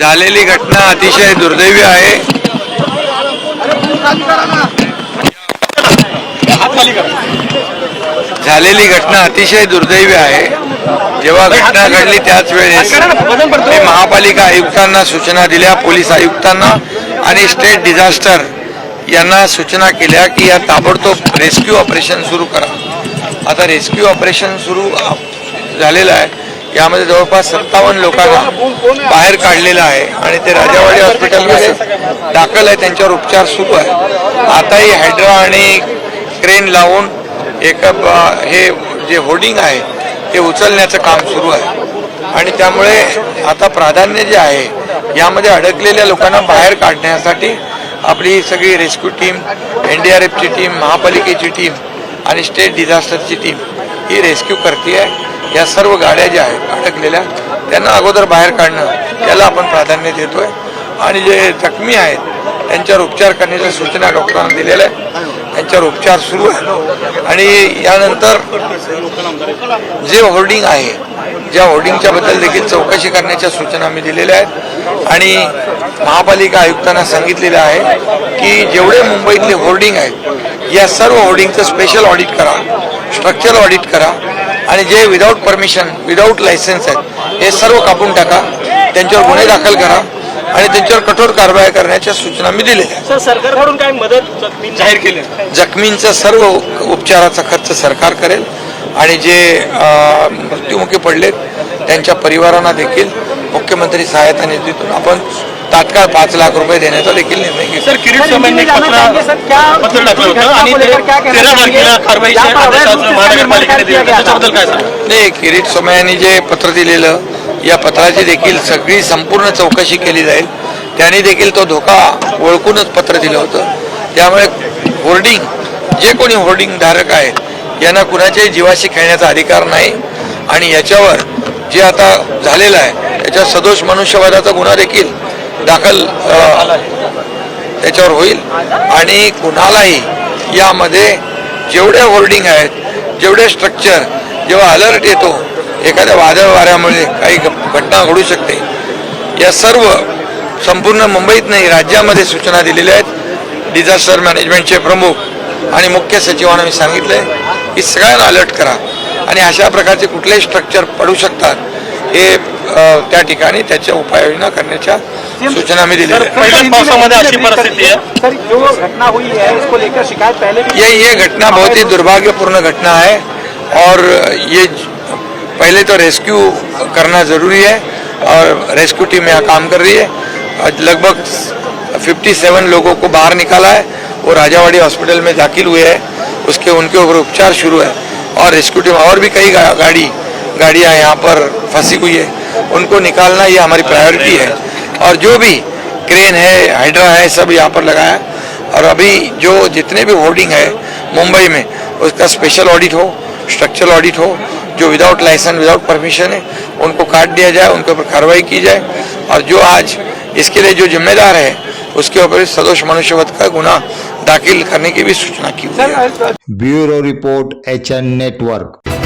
झालेली घटना अतिशय दुर्दैवी आहे. झालेली घटना अतिशय दुर्दैवी आहे. जेव्हा घटना घडली त्याच वेळेस मी महापालिका आयुक्तांना सूचना दिल्या पोलीस आयुक्तांना आणि स्टेट डिझास्टर यांना सूचना केल्या की या ताबडतोब रेस्क्यू ऑपरेशन सुरू करा. आता रेस्क्यू ऑपरेशन सुरू झालेलं आहे. यामध्ये जवळपास सत्तावन्न लोकांना बाहेर काढलेलं आहे आणि ते राजावाडी हॉस्पिटलमध्ये दाखल आहे. त्यांच्यावर उपचार सुरू आहे. आताही हायड्रा आणि क्रेन लावून एक हे जे होर्डिंग आहे ते उचलण्याचं काम सुरू आहे. आणि त्यामुळे आता प्राधान्य जे आहे यामध्ये अडकलेल्या लोकांना बाहेर काढण्यासाठी आपली सगळी rescue team N D R एफची team महापालिकेची टीम आणि स्टेट डिझास्टरची टीम ही रेस्क्यू करते आहे. या सर्व गाड्या ज्या आहेत अडकलेल्या त्यांना अगोदर बाहेर काढणं त्याला आपण प्राधान्य देतोय. आणि जे जखमी आहेत त्यांच्यावर उपचार करण्याच्या सूचना डॉक्टरांना दिलेल्या आहेत. त्यांच्यावर उपचार सुरू आहे आणि यानंतर जे होर्डिंग आहे ज्या होर्डिंगच्या बद्दल देखील चौकशी करण्याच्या सूचना मी दिलेल्या आहेत. आणि महापालिका आयुक्तांना सांगितलेलं आहे की जेवढे मुंबईतले होर्डिंग आहेत या सर्व होर्डिंगचं स्पेशल ऑडिट करा स्ट्रक्चरल ऑडिट करा. आणि जे विदाऊट परमिशन विदाऊट लायसन्स आहेत हे सर्व कापून टाका. त्यांच्यावर गुन्हे दाखल करा आणि त्यांच्यावर कठोर कारवाई करण्याच्या सूचना मी दिलेल्या सरकारकडून काय मदत जाहीर केली. जखमींचा सर्व उपचाराचा खर्च सरकार करेल आणि जे मृत्युमुखी पडलेत त्यांच्या परिवारांना देखील मुख्यमंत्री सहायता निधीतून आपण तात्काळ पाच लाख रुपये देण्याचा देखील निर्णय घेतला. सर किरीट पत्र पत्र टाकलं होतं आणि ते तेरा तारखेला कारवाईचे आदेश आज महानगरपालिकेने दिले. त्याच्याबद्दल काय सांगा नाही किरीट सोमय्यांनी जे पत्र दिलेलं या पत्राची देखील सगळी संपूर्ण चौकशी केली जाईल. त्यांनी देखील तो धोका ओळखूनच पत्र दिलं होतं. त्यामुळे होर्डिंग जे कोणी होर्डिंग धारक आहेत यांना कुणाच्याही जीवाशी खेळण्याचा अधिकार नाही. आणि याच्यावर जे आता झालेलं आहे याच्या सदोष मनुष्यवादाचा गुन्हा देखील दाखल त्याच्यावर होईल. आणि कुणालाही यामध्ये जेवढे होर्डिंग आहेत जेवढे स्ट्रक्चर जेव्हा अलर्ट येतो एखाद्या वादळ वाऱ्यामुळे काही घ- घटना घडू शकते. या सर्व संपूर्ण मुंबईत नाही राज्यामध्ये सूचना दिलेल्या आहेत. डिझास्टर मॅनेजमेंटचे प्रमुख आणि मुख्य सचिवांना मी सांगितलंय की सगळ्यांना अलर्ट करा. आणि अशा प्रकारचे कुठलेही स्ट्रक्चर पडू शकतात हे त्या ठिकाणी त्याच्या उपाययोजना करण्याच्या सूचना मी है भी ये ये घटना बहुत ही दुर्भाग्यपूर्ण घटना है और ये पहले तो रेस्क्यू करना ज़रूरी है और रेस्क्यू टीम यहाँ काम कर रही है। आज लगभग 57 लोगों को बाहर निकाला है। वो राजावाड़ी हॉस्पिटल में दाखिल हुए हैं। उसके उनके ऊपर उपचार शुरू है और रेस्क्यू टीम और भी कई गाड़ी गाड़ियाँ यहाँ पर फंसी हुई है। उनको निकालना ये हमारी प्रायोरिटी है। और जो भी क्रेन है हाइड्रा है सब यहाँ पर लगाया। और अभी जो जितने भी होर्डिंग है मुंबई में उसका स्पेशल ऑडिट हो स्ट्रक्चरल ऑडिट हो जो विदाउट लाइसेंस विदाउट परमिशन है उनको काट दिया जाए उनके ऊपर कार्रवाई की जाए। और जो आज इसके लिए जो जिम्मेदार है उसके ऊपर सदोष मनुष्यवध का गुना दाखिल करने की भी सूचना की bureau report H N network.